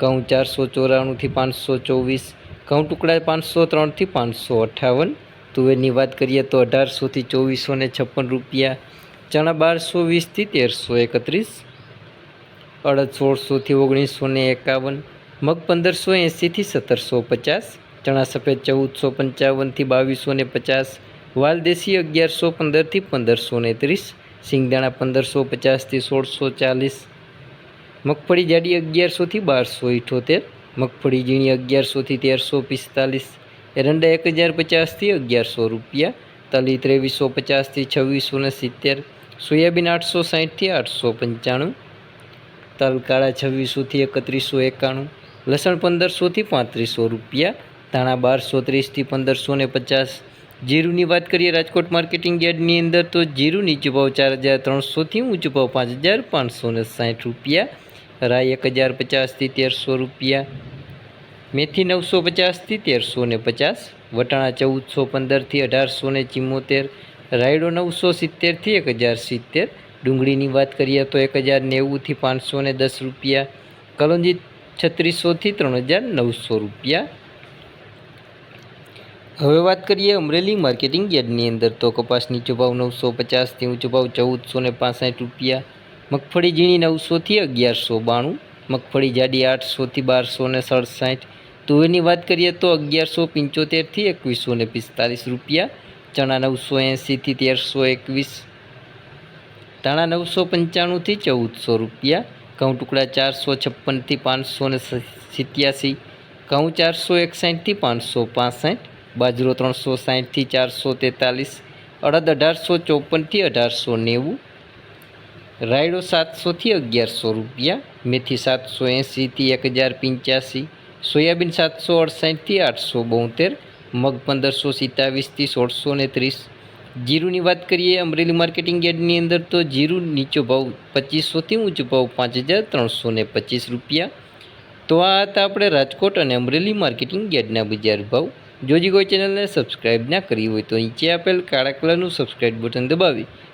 ઘઉં ચારસો ચોરાણુંથી પાંચસો ચોવીસ, ઘઉં ટુકડા પાંચસો ત્રણથી પાંચસો અઠ્ઠાવન તુવેરની વાત કરીએ તો અઢારસોથી ચોવીસો ને છપ્પન રૂપિયા, ચણા બારસો વીસથી તેરસો એકત્રીસ, અડદ સોળસોથી ઓગણીસો ને એકાવન, મગ પંદરસો એંસીથી સત્તરસો પચાસ, ચણા સફેદ ચૌદસો પંચાવનથી બાવીસો ને પચાસ, વાલ દેશી અગિયારસો પંદરથી પંદરસો ને ત્રીસ સિંગદાણા પંદરસો પચાસથી સોળસો ચાલીસ મગફળી જાડી અગિયારસોથી બારસો ઇઠોતેર, મગફળી ઝીણી અગિયારસોથી તેરસો પિસ્તાલીસ એરંડા એક હજાર પચાસથી અગિયારસો રૂપિયા, તલી ત્રેવીસો પચાસથી છવ્વીસો ને સિત્તેર, સોયાબીન આઠસો સાહીઠથી આઠસો પંચાણું, તલ કાળા છવ્વીસોથી એકત્રીસો એકાણું, લસણ પંદરસોથી પાંત્રીસો રૂપિયા, ધાણા બારસો ત્રીસથી પંદરસો ને પચાસ. જીરુની વાત કરીએ રાજકોટ માર્કેટિંગ યાર્ડની અંદર તો જીરુની ભાવ ચાર હજાર ત્રણસોથી ઊંચો ભાવ પાંચ હજાર પાંચસો ને સાઠ રૂપિયા રાઈ એક હજાર પચાસથી તેરસો રૂપિયા મેથી નવસો પચાસથી તેરસો ને પચાસ વટાણા ચૌદસો પંદરથી અઢારસો ને ચિમ્મોતેર રાયડો નવસો સિત્તેરથી એક હજાર સિત્તેર ડુંગળીની વાત કરીએ તો એક હજાર નેવુંથી પાંચસો ને દસ રૂપિયા કલોંજી છત્રીસોથી ત્રણ હજાર નવસો રૂપિયા. હવે વાત કરીએ અમરેલી માર્કેટિંગ યાર્ડની અંદર તો કપાસ નીચો ભાવ નવસો પચાસથી ઊંચો ભાવ ચૌદસો ને પાસઠ રૂપિયા મગફળી ઝીણી નવસોથી અગિયારસો બાણું, મગફળી જાડી આઠસોથી બારસો ને સડસાઠ. તુવેરની વાત કરીએ તો અગિયારસો પંચોતેરથી એકવીસો ને પિસ્તાલીસ રૂપિયા, ચણા નવસો એંસીથી તેરસો એકવીસ. ધાણા નવસો પંચાણુંથી ચૌદસો રૂપિયા, ઘઉં ટુકડા ચારસો છપ્પનથી પાંચસો ને સિત્યાસી. ઘઉં ચારસો એકસાઠથી પાંચસો પાસઠ, બાજરો ત્રણસો સાઠથી ચારસો તેતાલીસ. અડદ અઢારસો ચોપનથી અઢારસો નેવું. રાયડો સાતસોથી અગિયારસો રૂપિયા, મેથી સાતસો એંસીથી એક હજાર પંચ્યાસી, સોયાબીન સાતસો અડસાઠથી આઠસો બોતેર, મગ પંદરસો સિત્તાવીસથી સોળસો ને ત્રીસ. જીરુની વાત કરીએ અમરેલી માર્કેટિંગ યાર્ડની અંદર તો જીરું નીચો ભાવ પચીસોથી ઊંચો ભાવ પાંચ હજાર ત્રણસો ને પચીસ રૂપિયા. તો આ હતા આપણે રાજકોટ અને અમરેલી માર્કેટિંગ યાર્ડના બજાર ભાવ. જોજી કોઈ ચેનલને સબસ્ક્રાઈબ ના કરી હોય તો નીચે આપેલ કાળા કલરનું સબસ્ક્રાઈબ બટન દબાવી